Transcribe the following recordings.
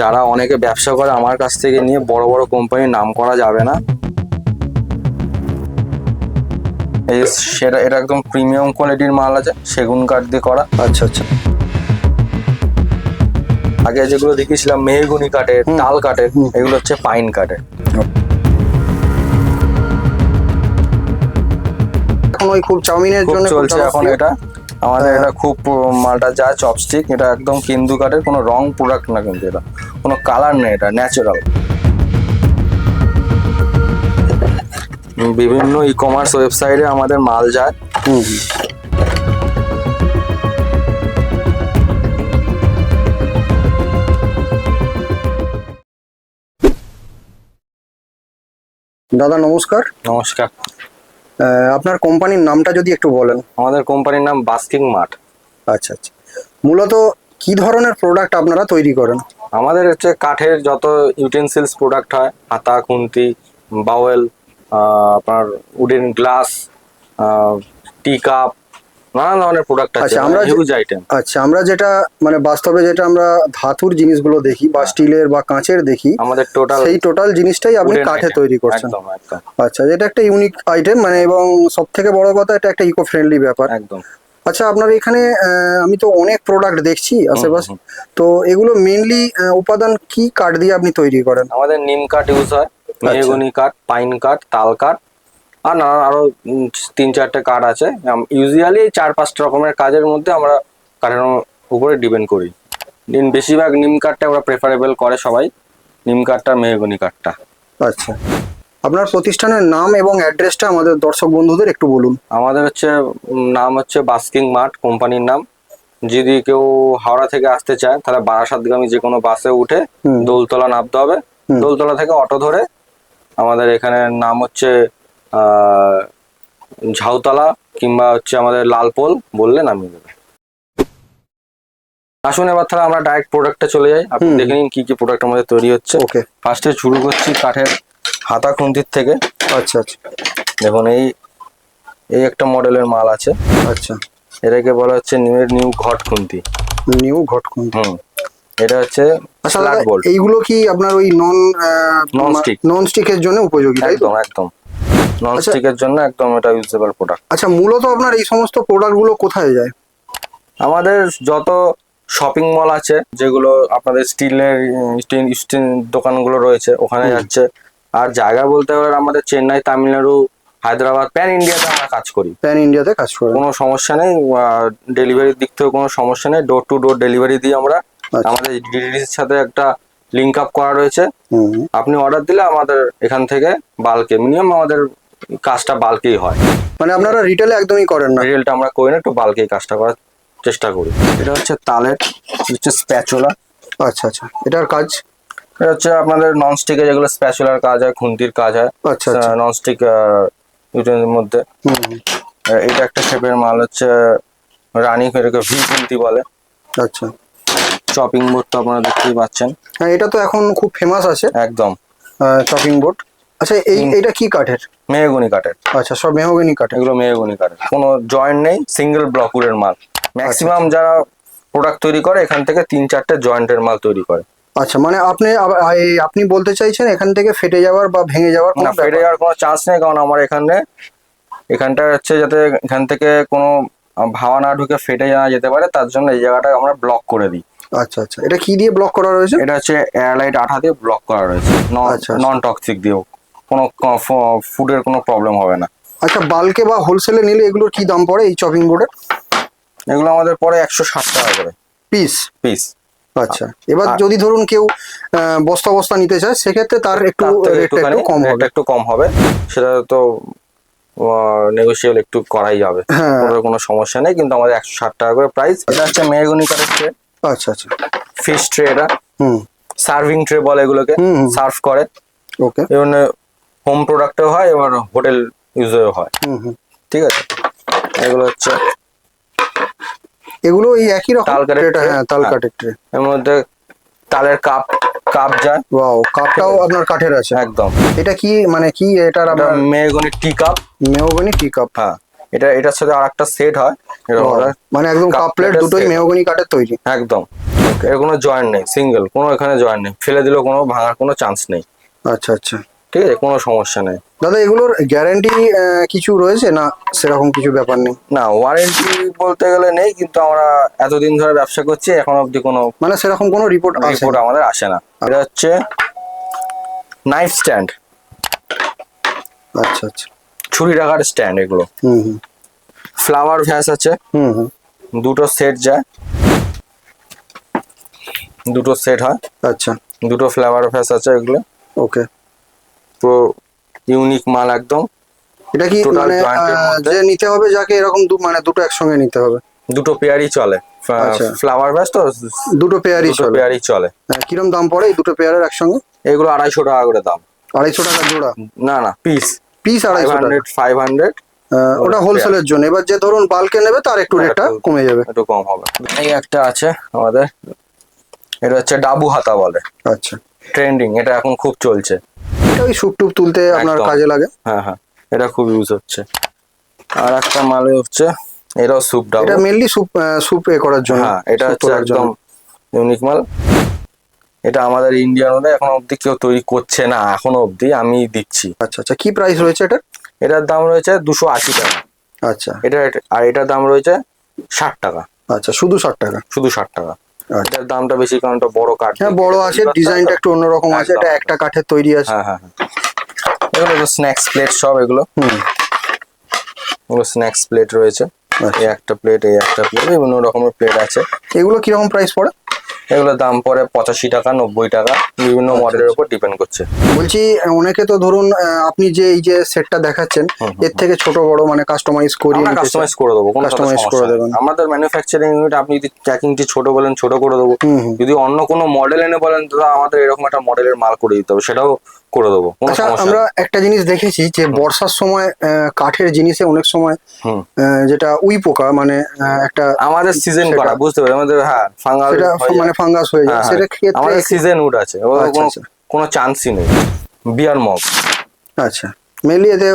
যারা অনেকে ব্যবসা করে আমার কাছ থেকে নিয়ে বড় বড় কোম্পানির নাম করা যাবে না। সেটা এটা একদম প্রিমিয়াম কোয়ালিটির মাল আছে সেগুন কাঠ দিয়ে করা। আচ্ছা আচ্ছা। আগে যেগুলো দেখিয়েছিলাম মেহগুনি কাঠের তাল কাঠের এগুলো হচ্ছে পাইন কাঠের। এখন ওই খুব চাউমিনের জন্য চলছে এখন এটা। আমাদের হ্যাঁ। এটা খুব মালটা যা চপস্টিক এটা একদম কেন্দু কাঠের কোনো রং প্রোডাক্ট না কিন্তু এটা। কোনো কালার নেই এটা ন্যাচারাল বিভিন্ন ই কমার্স ওয়েবসাইটে আমাদের মাল যায়। দাদা নমস্কার। নমস্কার। আপনার কোম্পানির নামটা যদি একটু বলেন। আমাদের কোম্পানির নাম বাস্কিং মাঠ। আচ্ছা আচ্ছা। মূলত কি ধরনের প্রোডাক্ট আপনারা তৈরি করেন? আমাদের হচ্ছে কাঠের যত ইউটেন্সিলস প্রোডাক্ট হয় হাতা খুন্তি বাওয়েল আপনার উডেন গ্লাস টি কাপ নানান ধরনের প্রোডাক্ট আছে আচ্ছা, আমরা হিউজ আইটেম আচ্ছা আমরা যেটা মানে বাস্তবে যেটা আমরা ধাতুর জিনিসগুলো দেখি বা স্টিলের বা কাঁচের দেখি আমাদের টোটাল সেই টোটাল জিনিসটাই আপনি কাঠে তৈরি করছেন। আচ্ছা যেটা একটা ইউনিক আইটেম মানে এবং সব থেকে বড় কথা এটা একটা ইকো ফ্রেন্ডলি ব্যাপার। একদম। আচ্ছা আপনার এখানে আমি তো অনেক প্রোডাক্ট দেখছি আশেপাশে। তো এগুলো মেইনলি উপাদান কি কাঠ দিয়ে আপনি তৈরি করেন? আমাদের নিম কাঠ ইউজ হয় আচ্ছা। মেহগনি কাঠ পাইন কাঠ তাল কাঠ আর নানান আরও তিন চারটে কাঠ আছে। ইউজুয়ালি চার পাঁচটা রকমের কাজের মধ্যে আমরা কাঠের উপরে ডিপেন্ড করি। দিন বেশিরভাগ নিম কাঠটা আমরা প্রেফারেবল করে সবাই। নিম কাঠটা মেহগনি কাঠটা আচ্ছা। আপনার প্রতিষ্ঠানের নাম এবং অ্যাড্রেসটা আমাদের দর্শক বন্ধুদের একটু বলুন। আমাদের হচ্ছে নাম হচ্ছে বাস্কিং মার্ট কোম্পানির নাম। যদি কেউ হাওড়া থেকে আসতে চায় তাহলে বারাসাতগামী যে কোনো বাসে উঠে দোলতলা নামতে হবে। দোলতলা থেকে অটো ধরে আমাদের এখানে নাম হচ্ছে ঝাউতলা কিংবা হচ্ছে আমাদের লালপোল বললে নামিয়ে দেবে। আসুন এবার তাহলে আমরা ডাইরেক্ট প্রোডাক্টে চলে যাই। আপনি। দেখে নিন কি কি প্রোডাক্ট আমাদের তৈরি হচ্ছে। ওকে। ফার্স্টে শুরু করছি কাঠের হাতা খুন্তির থেকে। আচ্ছা আচ্ছা। দেখুন এই এই একটা মডেলের মাল আছে। আচ্ছা। এটাকে বলা হচ্ছে নিউয়ের নিউ ঘট খুন্তি। নিউ ঘটকুন হুম। এটা হচ্ছে আচ্ছা এইগুলো কি আপনার ওই নন Non-stick। নন স্টিকের জন্য উপযোগী তাই তো? একদম একদম। নন আচ্ছা। জন্য একদম এটা ইউজেবল প্রোডাক্ট আচ্ছা মূলত আপনার এই সমস্ত প্রোডাক্টগুলো কোথায় যায়? আমাদের যত শপিং মল আছে যেগুলো আপনাদের স্টিলের স্টিল স্টিল দোকানগুলো রয়েছে ওখানে যাচ্ছে। আর জায়গা বলতে গেলে আমাদের চেন্নাই তামিলনাড়ু হায়দ্রাবাদ প্যান ইন্ডিয়াতে আমরা কাজ করি। প্যান ইন্ডিয়াতে কাজ করি কোনো সমস্যা নেই ডেলিভারির দিক থেকে কোনো সমস্যা নেই। ডোর টু ডোর ডেলিভারি দিই আমরা আচ্ছা। আমাদের ডিডিডির সাথে একটা লিঙ্ক আপ করা রয়েছে। আপনি অর্ডার দিলে আমাদের এখান থেকে বাল্কে মিনিমাম আমাদের কাজটা বাল্কেই হয়। মানে আপনারা রিটেলে একদমই করেন না? রিয়েলটা আমরা করি না একটু বাল্কেই কাজটা করার চেষ্টা করি। এটা হচ্ছে তালের হচ্ছে স্প্যাচুলা আচ্ছা আচ্ছা। এটার কাজ? এটা হচ্ছে আপনাদের নন স্টিকে যেগুলো স্প্যাচুলার কাজ হয় খুন্তির কাজ হয়। আচ্ছা আচ্ছা। নন স্টিক ইউটেন্সিলের মধ্যে। এটা একটা শেপের মাল হচ্ছে রানী এটাকে ভি খুন্তি বলে। আচ্ছা। চপিং বোর্ড তো আপনারা দেখতেই পাচ্ছেন। হ্যাঁ এটা তো এখন খুব ফেমাস আছে। একদম। চপিং বোর্ড আচ্ছা এই এটা কি কাঠের? মেহগুনি কাঠের। আচ্ছা সব মেহগনি কাঠের। এগুলো মেহগুনি কাঠের। কোনো জয়েন্ট নেই সিঙ্গেল ব্লকুরের মাল। ম্যাক্সিমাম যারা প্রোডাক্ট তৈরি করে এখান থেকে তিন চারটে জয়েন্টের মাল তৈরি করে। আচ্ছা মানে আপনি আপনি বলতে চাইছেন এখান থেকে ফেটে যাওয়ার বা ভেঙে যাওয়ার কোনো না ফেটে যাওয়ার কোনো চান্স নেই কারণ আমার এখানে এখানটা হচ্ছে যাতে এখান থেকে কোনো হাওয়া না ঢুকে ফেটে না যেতে পারে তার জন্য এই জায়গাটা আমরা ব্লক করে দিই। আচ্ছা আচ্ছা। এটা কি দিয়ে ব্লক করা রয়েছে? এটা হচ্ছে এয়ারলাইট আঠা দিয়ে ব্লক করা রয়েছে। আচ্ছা, আচ্ছা। নন টক্সিক দিয়েও। কোনো ফুডের কোনো প্রবলেম হবে না। আচ্ছা বাল্কে বা হোলসেলে নিলে এগুলোর কি দাম পড়ে এই চপিং বোর্ডের এগুলো আমাদের পরে একশো ষাট টাকা করে। পিস পিস আচ্ছা এবার যদি ধরুন কেউ বস্তা বস্তা নিতে চায় সেক্ষেত্রে তার একটু রেটটা একটু কম হবে। একটু কম হবে। সেটা তো নেগোসিয়েবল একটু করাই যাবে। হ্যাঁ। কোনো সমস্যা নেই কিন্তু আমাদের একশো ষাট টাকা করে প্রাইস এটা হচ্ছে মেহগুনি কাঠের ট্রে আচ্ছা আচ্ছা। ফিশ ট্রে এটা। হুম। সার্ভিং ট্রে বলে এগুলোকে। সার্ভ করে। ওকে এবার হোম প্রোডাক্টেও হয় এবার হোটেল ইউজেও হয়। হুম হুম। ঠিক আছে? এগুলো হচ্ছে এগুলো এই একই রকম তাল tray? হ্যাঁ তাল হ্যাঁ। কাঠের ট্রে এর মধ্যে তালের কাপ কাপ যায়। ওয়াও কাপটাও আপনার কাঠের আছে? একদম। এটা কি মানে কি এটার এটা আপনার mahogany tea cup mahogany tea cup হ্যাঁ। এটা এটার সাথে আর একটা সেট হয় এরকম মানে একদম কাপ প্লেট দুটোই। মেহগনি কাঠের তৈরি। একদম। এর কোনো জয়েন্ট নেই সিঙ্গেল কোনো এখানে জয়েন্ট নেই। ফেলে দিলেও কোনো ভাঙার কোনো চান্স নেই। আচ্ছা আচ্ছা। ঠিক আছে কোনো সমস্যা নেই। দাদা এগুলোর গ্যারেন্টি কিছু রয়েছে না সেরকম কিছু ব্যাপার নেই? না ওয়ারেন্টি বলতে গেলে নেই কিন্তু আমরা এতদিন ধরে ব্যবসা করছি এখন অবধি কোনো মানে সেরকম কোনো রিপোর্ট রিপোর্ট আমাদের আসে না। এটা হচ্ছে নাইফ স্ট্যান্ড আচ্ছা আচ্ছা। ছুরি রাখার স্ট্যান্ড এগুলো। হুম হুম। ফ্লাওয়ার ভ্যাস আছে। হুম হুম। দুটো সেট যায়। দুটো সেট হয়। আচ্ছা। দুটো ফ্লাওয়ার ভ্যাস আছে এগুলো। ওকে পুরো ইউনিক মাল একদম। এটা কি মানে? যে নিতে হবে যাকে এরকম দু মানে দুটো একসঙ্গে নিতে হবে? দুটো পেয়ারই চলে। আচ্ছা। ফ্লাওয়ার ভ্যাস তো? দুটো পেয়ারই চলে। পেয়ারই চলে। হ্যাঁ, কিরম দাম পড়ে এই দুটো পেয়ারের একসঙ্গে? এগুলো আড়াইশো টাকা করে দাম। আড়াইশো টাকা জোড়া? না না পিস পিস আড়াইশো হান্ড্রেড ফাইভ হান্ড্রেড ওটা হোলসেলের জন্য। এবার যে ধরুন বাল্কে নেবে তার একটু হ্যাঁ, রেটটা কমে যাবে। একটু কম হবে। এই একটা আছে আমাদের। এটা হচ্ছে ডাবু হাতা বলে। আচ্ছা। ট্রেন্ডিং এটা এখন খুব চলছে। ওই সুপ টুপ তুলতে আপনার কাজে লাগে। হ্যাঁ হ্যাঁ। এটা খুব ইউজ হচ্ছে। আর একটা মাল হচ্ছে এটাও স্যুপ ডাবু এটা মেনলি সুপ সুপ এ করার জন্য হ্যাঁ এটা হচ্ছে একদম ইউনিক মাল। এটা আমাদের ইন্ডিয়ান মধ্যে এখন অবধি কেউ তৈরি করছে না এখনও অবধি আমি দিচ্ছি। আচ্ছা আচ্ছা কি প্রাইস রয়েছে এটা এটার দাম রয়েছে দুশো আশি টাকা। আচ্ছা। এটা আর এটার দাম রয়েছে ষাট টাকা। আচ্ছা শুধু ষাট টাকা। শুধু ষাট টাকা। এটার দামটা বেশি কারণ এটা বড় কাঠ। হ্যাঁ বড় আছে ডিজাইনটা একটু অন্যরকম আছে এটা একটা কাঠের তৈরি আছে। হ্যাঁ হ্যাঁ হ্যাঁ। এগুলো তো স্ন্যাক্স প্লেট সব এগুলো? হুম। এগুলো স্ন্যাক্স প্লেট রয়েছে। আচ্ছা। এই একটা প্লেট এই একটা প্লেট বিভিন্ন রকমের প্লেট আছে। এগুলো কীরকম প্রাইস পড়ে? এগুলোর দাম পরে পঁচাশি টাকা নব্বই টাকা বিভিন্ন আচ্ছা, মডেলের উপর ডিপেন্ড করছে। বলছি অনেকে তো ধরুন আপনি যে এই যে সেটটা দেখাচ্ছেন এর থেকে ছোট বড় মানে কাস্টমাইজ চায়। কাস্টমাইজ করে দেবো কাস্টমাইজ করে দেবেন। আমাদের ম্যানুফ্যাকচারিং ইউনিট আপনি যদি প্যাকিংটি ছোট বলেন ছোট করে দেবো। যদি অন্য কোনো মডেল এনে বলেন দাদা আমাদের এরকম একটা মডেলের মাল করে দিতে হবে সেটাও করে দেবো আচ্ছা আমরা একটা জিনিস দেখেছি যে বর্ষার সময় কাঠের জিনিসে অনেক সময় যেটা উই পোকা মানে একটা আমাদের সিজন করা বুঝতে পারি আমাদের হ্যাঁ ফাঙ্গাস মানে ফাঙ্গাস হয়ে যায় সেটা ক্ষেত্রে আমাদের সিজন উড আছে আচ্ছা, কোনো আচ্ছা। কোনো চান্সই নেই। বিয়ার মগ আচ্ছা। মেনলি এতে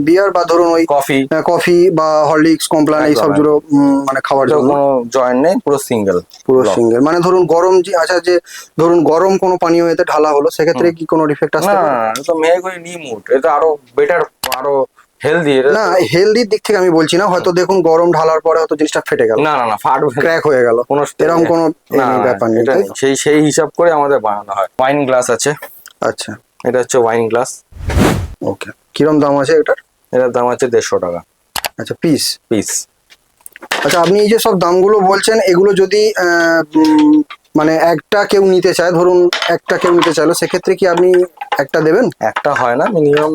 বিয়ার বা ধরুন ওই কফি কফি বা হরলিক্স কমপ্লান এই সবগুলো উম, মানে খাওয়ার জন্য। কোনো জয়েন্ট নেই পুরো সিঙ্গেল পুরো সিঙ্গেল মানে ধরুন গরম যে আচ্ছা যে ধরুন গরম কোনো পানীয় এতে ঢালা হলো সেক্ষেত্রে কি কোনো ডিফেক্ট না আসতে না, পারে? না, এটা তো মেহগনি নিমুট এটা আরও বেটার আরও হেলদি না হেলদির দিক থেকে আমি বলছি না হয়তো দেখুন গরম ঢালার পরে হয়তো জিনিসটা ফেটে গেল। না না না ফাটবে। ক্র্যাক হয়ে গেল। কোনো এরকম কোনো ব্যাপার নেই। সেই সেই হিসাব করে আমাদের বানানো হয়। ওয়াইন গ্লাস আছে। আচ্ছা। এটা হচ্ছে ওয়াইন গ্লাস ওকে কিরম দাম আছে এটার? এটার দাম আছে দেড়শো টাকা। আচ্ছা পিস পিস আচ্ছা আপনি এই যে সব দামগুলো বলছেন এগুলো যদি মানে একটা কেউ নিতে চায় ধরুন একটা কেউ নিতে চাইলো সেক্ষেত্রে কি আপনি একটা দেবেন? একটা হয় না মিনিমাম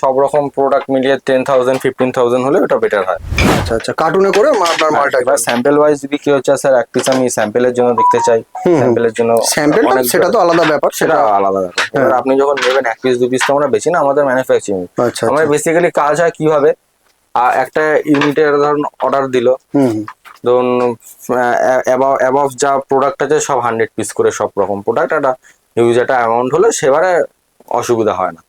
সব রকম প্রোডাক্ট মিলিয়ে টেন থাউজেন্ড ফিফটিন থাউজেন্ড হলে ওটা বেটার হয়। আচ্ছা আচ্ছা কার্টুনে করে আপনার মালটা এবার স্যাম্পেল ওয়াইজ যদি কি হচ্ছে স্যার এক পিস আমি স্যাম্পেলের জন্য দেখতে চাই। স্যাম্পেলের জন্য স্যাম্পেল সেটা তো আলাদা ব্যাপার সেটা আলাদা ব্যাপার। এবার আপনি যখন নেবেন এক পিস দু পিস তো আমরা বেশি না আমাদের ম্যানুফ্যাকচারিং আচ্ছা আমরা আচ্ছা বেসিক্যালি কাজ হয় কীভাবে? একটা ইউনিটের ধরুন অর্ডার দিল। ধরুন অ্যাবাভ যা প্রোডাক্ট আছে সব হান্ড্রেড পিস করে সব রকম। প্রোডাক্ট একটা হিউজ একটা অ্যামাউন্ট হলে সেবারে অসুবিধা হয় না।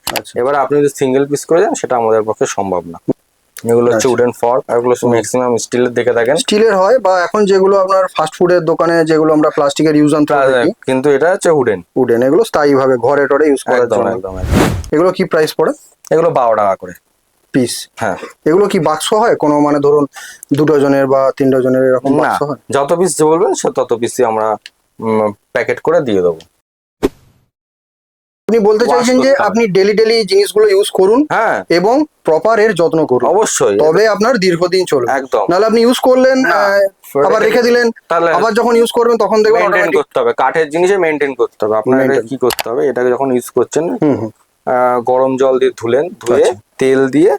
এবারে আপনি যদি সিঙ্গেল পিস করে দেন সেটা আমাদের পক্ষে সম্ভব না। এগুলো হচ্ছে আচ্ছা। উডেন ফর্ক এগুলো ম্যাক্সিমাম স্টিলের দেখে থাকেন। স্টিলের হয় বা এখন যেগুলো আপনার ফাস্ট ফুডের দোকানে যেগুলো আমরা প্লাস্টিকের ইউজ অন কিন্তু এটা হচ্ছে উডেন উডেন এগুলো স্থায়ী ভাবে ঘরে টরে ইউজ করার জন্য। একদম। এগুলো কি প্রাইস পড়ে? এগুলো বারো টাকা করে। পিস হ্যাঁ। এগুলো কি বাক্স হয়? কোনো মানে ধরুন দু ডজনের বা তিন ডজনের এরকম বাক্স হয়? যত পিস বলবেন সে তত পিসই আমরা প্যাকেট করে দিয়ে দেবো। আপনি বলতে চাইছেন যে আপনি ডেলি ডেলি জিনিসগুলো ইউজ করুন হ্যাঁ। এবং প্রপার এর যত্ন করুন। অবশ্যই। তবে আপনার দীর্ঘদিন চলবে। একদম। নাহলে আপনি ইউজ করলেন আবার রেখে দিলেন। তাহলে আবার যখন ইউজ করবেন তখন দেখবেন automatic- করতে হবে। কাঠের জিনিসে মেনটেন করতে হবে। আপনার কি করতে হবে? এটাকে যখন ইউজ করছেন গরম জল দিয়ে ধুলেন ধুয়ে আচ্ছা। তেল দিয়ে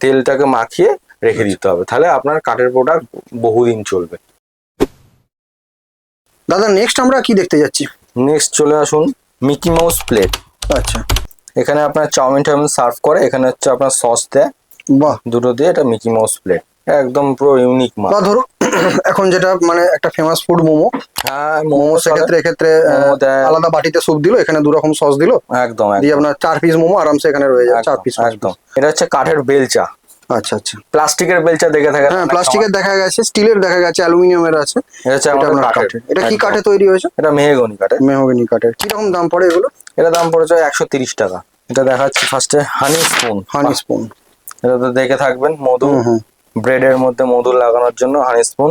তেলটাকে মাখিয়ে রেখে দিতে হবে। তাহলে আপনার কাঠের প্রোডাক্ট বহুদিন চলবে। দাদা নেক্সট আমরা কি দেখতে যাচ্ছি? নেক্সট চলে আসুন। Mickey Mouse plate. আচ্ছা। এখানে আপনার চাউমিন টাউমিন সার্ভ করে এখানে হচ্ছে আপনার সস দেয়। বাহ। দুটো দিয়ে এটা মিকি মাউস প্লেট। একদম পুরো ইউনিক মাল বা ধরো এখন যেটা মানে একটা ফেমাস ফুড মোমো। হ্যাঁ মোমো সেক্ষেত্রে এক্ষেত্রে। আলাদা বাটিতে স্যুপ দিল এখানে দু রকম সস দিল। একদম দিয়ে আপনার চার পিস মোমো আরামসে এখানে রয়ে যায় চার পিস একদম। এটা হচ্ছে কাঠের বেলচা। আচ্ছা আচ্ছা। প্লাস্টিকের বেলচা দেখে থাকে হ্যাঁ প্লাস্টিকের দেখা গেছে স্টিলের দেখা গেছে অ্যালুমিনিয়ামের আছে। এটা আপনার কাঠের। এটা কি। কাঠে তৈরি হয়েছে? এটা মেহগনি কাঠের। মেহগনি কাঠের। কীরকম দাম পড়ে এগুলো? এটা দাম পড়েছে একশো তিরিশ টাকা। এটা দেখাচ্ছি ফার্স্টে হানি স্পুন হানি স্পুন এটা তো দেখে থাকবেন মধু। ব্রেডের মধ্যে মধু লাগানোর জন্য হানি স্পুন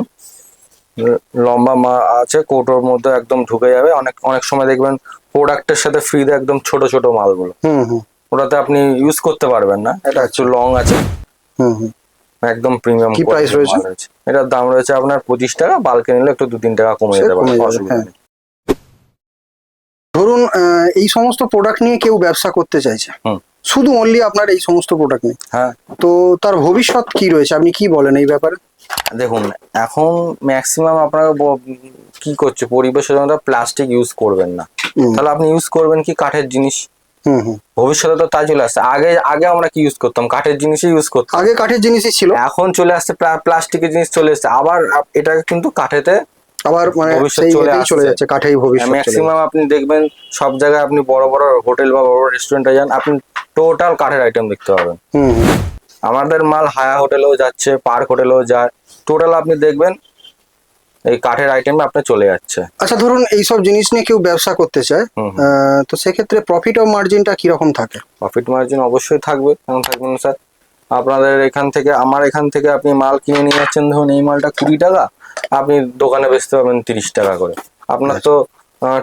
লম্বা মা আছে কৌটোর মধ্যে একদম ঢুকে যাবে। অনেক অনেক সময় দেখবেন প্রোডাক্টের সাথে ফ্রিতে একদম ছোট ছোট মালগুলো। হুম হুম। ওটাতে আপনি ইউজ করতে পারবেন না। এটা একটু লং আছে। হুম হুম একদম প্রিমিয়াম কি price রয়েছে? এটার দাম রয়েছে আপনার পঁচিশ টাকা বালকে নিলে একটু দু তিন টাকা কমে যেতে পারে যাবে, অসুবিধা হ্যাঁ। নেই। ধরুন এই সমস্ত প্রোডাক্ট নিয়ে কেউ ব্যবসা করতে চাইছে। শুধু অনলি আপনার এই সমস্ত প্রোডাক্ট নিয়ে। হ্যাঁ। তো তার ভবিষ্যৎ কি রয়েছে? আপনি কি বলেন এই ব্যাপারে? দেখুন এখন ম্যাক্সিমাম আপনার কি করছে? পরিবেশের জন্য প্লাস্টিক ইউজ করবেন না। তাহলে আপনি ইউজ করবেন কি কাঠের জিনিস? ভবিষ্যতে তো তাই চলে আসছে। আগে আগে আমরা কি ইউজ করতাম? কাঠের জিনিসই ইউজ করতাম। আগে কাঠের জিনিসই ছিল। এখন চলে আসছে প্লা- প্লাস্টিকের জিনিস চলে এসছে। আবার এটা কিন্তু কাঠেতে আবার মানে চলে চলে যাচ্ছে কাঠেই ভবিষ্যৎ ম্যাক্সিমাম আপনি দেখবেন সব জায়গায় আপনি বড় বড় হোটেল বা বড় বড় রেস্টুরেন্টে যান আপনি টোটাল কাঠের আইটেম দেখতে পাবেন। আমাদের মাল হায়া হোটেলেও যাচ্ছে পার্ক হোটেলেও যায়। টোটাল আপনি দেখবেন এই কাঠের আইটেম আপনার চলে যাচ্ছে। আচ্ছা ধরুন এইসব জিনিস নিয়ে কেউ ব্যবসা করতে চায় তো সেক্ষেত্রে প্রফিট ও মার্জিনটা কীরকম থাকে? প্রফিট মার্জিন অবশ্যই থাকবে কেমন থাকবে না স্যার? আপনাদের এখান থেকে আমার এখান থেকে আপনি মাল কিনে নিয়ে যাচ্ছেন ধরুন এই মালটা কুড়ি টাকা আপনি দোকানে বেচতে পারবেন তিরিশ টাকা করে। আপনার তো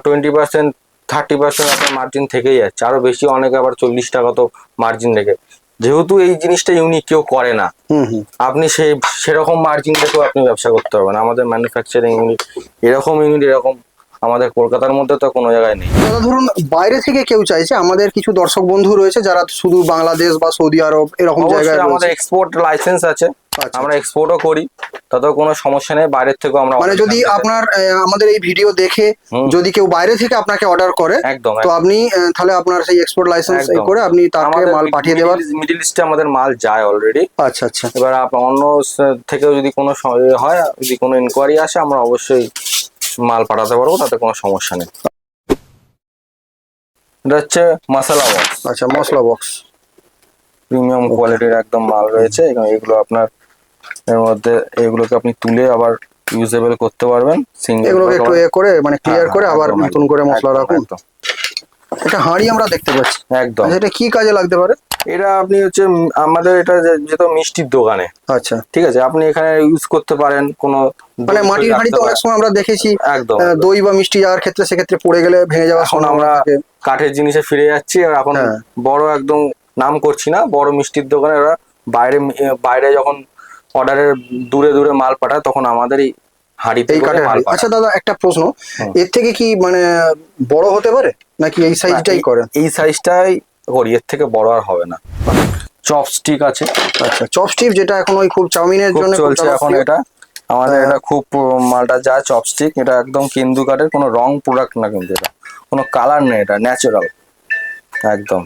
টোয়েন্টি পার্সেন্ট থার্টি পার্সেন্ট আপনার মার্জিন থেকেই যাচ্ছে। আরও বেশি অনেকে আবার চল্লিশ টাকা তো মার্জিন রেখে যেহেতু এই জিনিসটা ইউনিক কেউ করে না। আপনি সেই সেরকম মার্জিন দেখেও আপনি ব্যবসা করতে পারবেন। আমাদের ম্যানুফ্যাকচারিং ইউনিট এরকম ইউনিট এরকম আমাদের কলকাতার মধ্যে তো কোনো জায়গায় নেই। দাদা ধরুন বাইরে থেকে কেউ চাইছে আমাদের কিছু দর্শক বন্ধু রয়েছে যারা শুধু বাংলাদেশ বা সৌদি আরব এরকম জায়গায় আমাদের এক্সপোর্ট লাইসেন্স আছে। আমরা এক্সপোর্টও করি তাতেও কোনো সমস্যা নেই বাইরের থেকেও আমরা মানে যদি আপনার আমাদের এই ভিডিও দেখে যদি কেউ বাইরে থেকে আপনাকে অর্ডার করে একদম তো আপনি তাহলে আপনার সেই এক্সপোর্ট লাইসেন্স। করে আপনি তাকে মাল পাঠিয়ে দেওয়ার মিডিল ইস্টে আমাদের মাল যায় অলরেডি আচ্ছা আচ্ছা। এবার অন্য থেকেও যদি কোনো হয় যদি কোনো ইনকোয়ারি আসে আমরা অবশ্যই মাল পাঠাতে পারব তাতে কোনো সমস্যা নেই। এটা হচ্ছে মশলা বক্স আচ্ছা মশলা বক্স প্রিমিয়াম কোয়ালিটির একদম মাল রয়েছে এগুলো আপনার এর মধ্যে এগুলোকে আপনি তুলে আবার ইউজেবল করতে পারবেন সিঙ্গেল এগুলোকে একটু এ করে মানে ক্লিয়ার করে আবার নতুন করে মশলা রাখুন। এটা হাঁড়ি আমরা দেখতে পাচ্ছি। একদম। আচ্ছা, এটা কি কাজে লাগতে পারে? এটা আপনি হচ্ছে আমাদের এটা যেহেতু মিষ্টির দোকানে। আচ্ছা। ঠিক আছে আপনি এখানে ইউজ করতে পারেন কোনো মানে মাটির হাঁড়ি তো অনেক সময় আমরা দেখেছি একদম দই বা মিষ্টি যাওয়ার ক্ষেত্রে সেক্ষেত্রে পড়ে গেলে ভেঙে যাওয়ার এখন আমরা কাঠের জিনিসে ফিরে যাচ্ছি আর এখন হ্যাঁ। বড় একদম নাম করছি না বড় মিষ্টির দোকানে ওরা বাইরে বাইরে যখন অর্ডারের দূরে দূরে মাল পাঠায় তখন আমাদের এই হাঁড়িতে এই কাঠের মাল হাঁড়ি। আচ্ছা দাদা একটা প্রশ্ন। হুম। এর থেকে কি মানে বড় হতে পারে? নাকি এই সাইজটাই করে? এই সাইজটাই করি এর থেকে বড় আর হবে না। চপস্টিক আছে। আচ্ছা চপস্টিক যেটা এখন ওই খুব চাউমিনের খুব জন্য খুব চলছে এখন জনপ্রিয়। এটা। আমাদের হ্যাঁ। এটা খুব মালটা যায় চপস্টিক। এটা একদম কেন্দু কাঠের কোনো রং প্রোডাক্ট না কিন্তু এটা। কোনো কালার নেই এটা ন্যাচারাল একদম।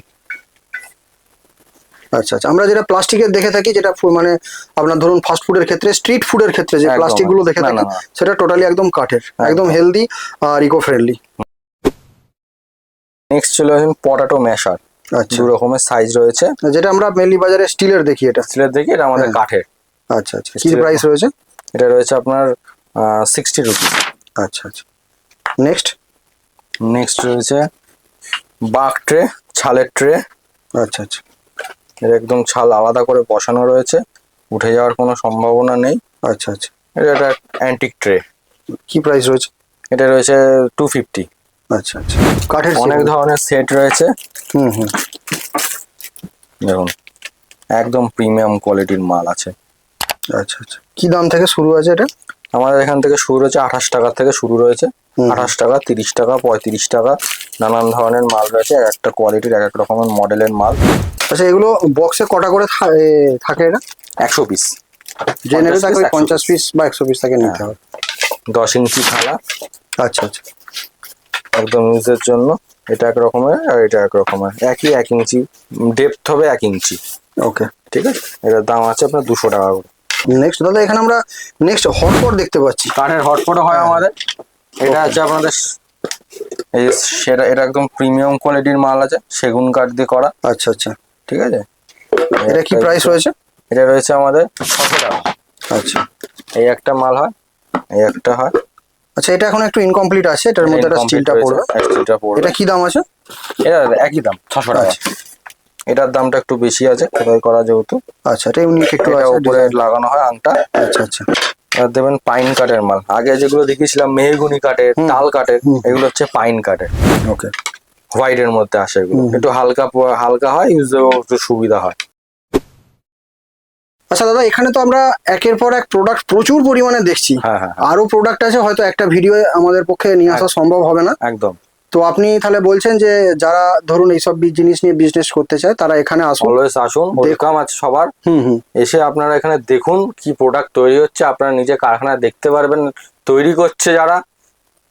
আচ্ছা আচ্ছা। আমরা যেটা প্লাস্টিকের দেখে থাকি যেটা মানে আপনার ধরুন ফাস্ট ফুডের ক্ষেত্রে স্ট্রিট ফুডের ক্ষেত্রে যে। প্লাস্টিকগুলো দেখে থাকি। সেটা টোটালি একদম কাঠের একদম হেলদি আর ইকো ফ্রেন্ডলি নেক্সট আসুন পটাটো ম্যাশার আচ্ছা। দু রকমের সাইজ রয়েছে। যেটা আমরা মেনলি বাজারে স্টিলের দেখি এটা। স্টিলের দেখি এটা আমাদের হ্যাঁ। কাঠের। আচ্ছা আচ্ছা। কি প্রাইস রয়েছে? এটা রয়েছে আপনার সিক্সটি রুপিস আচ্ছা আচ্ছা। নেক্সট নেক্সট রয়েছে বাঘ ট্রে ছালের ট্রে আচ্ছা আচ্ছা। এর একদম ছাল আলাদা করে বসানো রয়েছে। উঠে যাওয়ার কোনো সম্ভাবনা নেই। আচ্ছা আচ্ছা। এটা একটা অ্যান্টিক ট্রে কি প্রাইস রয়েছে? এটা রয়েছে টু ফিফটি আচ্ছা আচ্ছা। কাঠের অনেক ধরনের সেট রয়েছে। হুম হুম। দেখুন একদম প্রিমিয়াম কোয়ালিটির মাল আছে। আচ্ছা আচ্ছা। কি দাম থেকে শুরু আছে এটা? আমাদের এখান থেকে শুরু রয়েছে আঠাশ টাকা থেকে শুরু রয়েছে। আঠাশ টাকা তিরিশ টাকা পঁয়ত্রিশ টাকা। নানান ধরনের মাল রয়েছে এক একটা কোয়ালিটির এক এক রকমের মডেলের মাল। আচ্ছা এগুলো বক্সে কটা করে থাকে এটা? একশো পিস যে নেবে 50 তাকে piece, 100 পঞ্চাশ পিস বা একশো পিস তাকে নিতে হবে। দশ ইঞ্চি থালা। আচ্ছা আচ্ছা। একদম ইউজের জন্য। এটা এক রকমের আর এটা এক রকমের। একই এক ইঞ্চি। ডেপথ হবে এক ইঞ্চি। ওকে ঠিক আছে? এটার দাম আছে আপনার দুশো টাকা করে। নেক্সট দাদা এখানে আমরা নেক্সট হটপট দেখতে পাচ্ছি। কাঠের হটপটও হয়। আমাদের। এটা আছে আপনাদের সেটা এটা একদম প্রিমিয়াম কোয়ালিটির মাল আছে সেগুন কাঠ দিয়ে করা। আচ্ছা আচ্ছা। ঠিক আছে? এটা কি প্রাইস রয়েছে? এটা রয়েছে আমাদের ছশো টাকা। আচ্ছা। এই একটা মাল হয় এই একটা হয়। আচ্ছা এটা এখন একটু ইনকমপ্লিট আছে এটার মধ্যে একটা স্টিলটা পড়বে। এটা কি দাম আছে? এটা একই দাম ছশো টাকা। এটার দামটা একটু বেশি আছে খোদাই করা যেহেতু। আচ্ছা এটা ইউনিক একটু আছে উপরে লাগানো হয় আংটা। আচ্ছা আচ্ছা। আর দেবেন পাইন কাঠের মাল। আগে যেগুলো দেখিয়েছিলাম মেহগুনি কাঠের তাল কাঠের এগুলো হচ্ছে পাইন কাঠের ওকে। হোয়াইট এর মধ্যে আসে এগুলো। একটু হালকা হালকা হয় ইউজ একটু সুবিধা হয়। আচ্ছা দাদা এখানে তো আমরা একের পর এক প্রোডাক্ট প্রচুর পরিমাণে দেখছি। হ্যাঁ হ্যাঁ হ্যাঁ, আরও প্রোডাক্ট আছে হয়তো একটা ভিডিও আমাদের পক্ষে নিয়ে আসা সম্ভব হবে না। একদম। তো আপনি তাহলে বলছেন যে যারা ধরুন এইসব জিনিস নিয়ে বিজনেস করতে চায় তারা এখানে আসুন। অলওয়েজ আসুন ওয়েলকাম আছে সবার। হুম হুম। এসে আপনারা এখানে দেখুন কি প্রোডাক্ট তৈরি হচ্ছে আপনারা নিজে কারখানা দেখতে পারবেন তৈরি করছে যারা।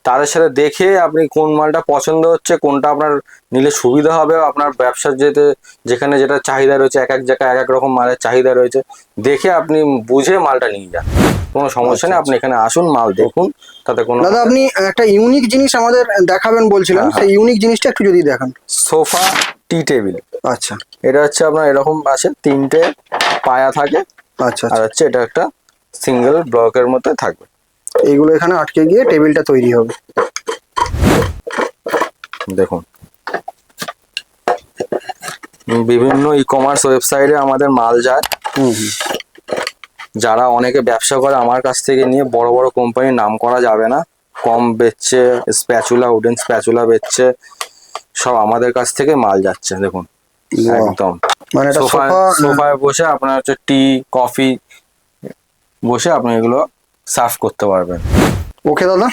তাদের সাথে দেখে আপনি কোন মালটা পছন্দ হচ্ছে কোনটা আপনার নিলে সুবিধা হবে আপনার ব্যবসার যেতে যেখানে যেটা চাহিদা রয়েছে এক এক জায়গায় এক এক রকম মালের চাহিদা রয়েছে দেখে আপনি বুঝে মালটা নিয়ে যান। কোনো সমস্যা নেই আপনি এখানে আসুন মাল দেখুন তাতে কোনো দাদা আপনি একটা ইউনিক জিনিস আমাদের দেখাবেন বলছিলেন হ্যাঁ, সেই ইউনিক জিনিসটা একটু যদি দেখান। Sofa tea table. আচ্ছা। এটা হচ্ছে আপনার এরকম আছে তিনটে পায়া থাকে আচ্ছা আর আচ্ছা। হচ্ছে এটা একটা সিঙ্গেল ব্লকের মধ্যে থাকবে। এইগুলো এখানে আটকে গিয়ে টেবিলটা তৈরি হবে। দেখুন। বিভিন্ন ই কমার্স ওয়েবসাইটে আমাদের মাল যায়। যারা অনেকে ব্যবসা করে আমার কাছ থেকে নিয়ে বড় বড় কোম্পানির নাম করা যাবে না। কম বেচছে স্প্যাচুলা উডেন স্প্যাচুলা বেচছে সব আমাদের কাছ থেকে মাল যাচ্ছে দেখুন। একদম। মানে সোফায় বসে আপনার হচ্ছে টি কফি বসে আপনি এগুলো সার্ভ করতে পারবেন। ওকে দাদা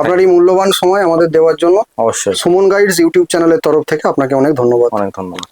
আপনার এই মূল্যবান সময় আমাদের দেওয়ার জন্য অবশ্যই। সুমন গাইডস ইউটিউব চ্যানেলের তরফ থেকে আপনাকে অনেক ধন্যবাদ। অনেক ধন্যবাদ।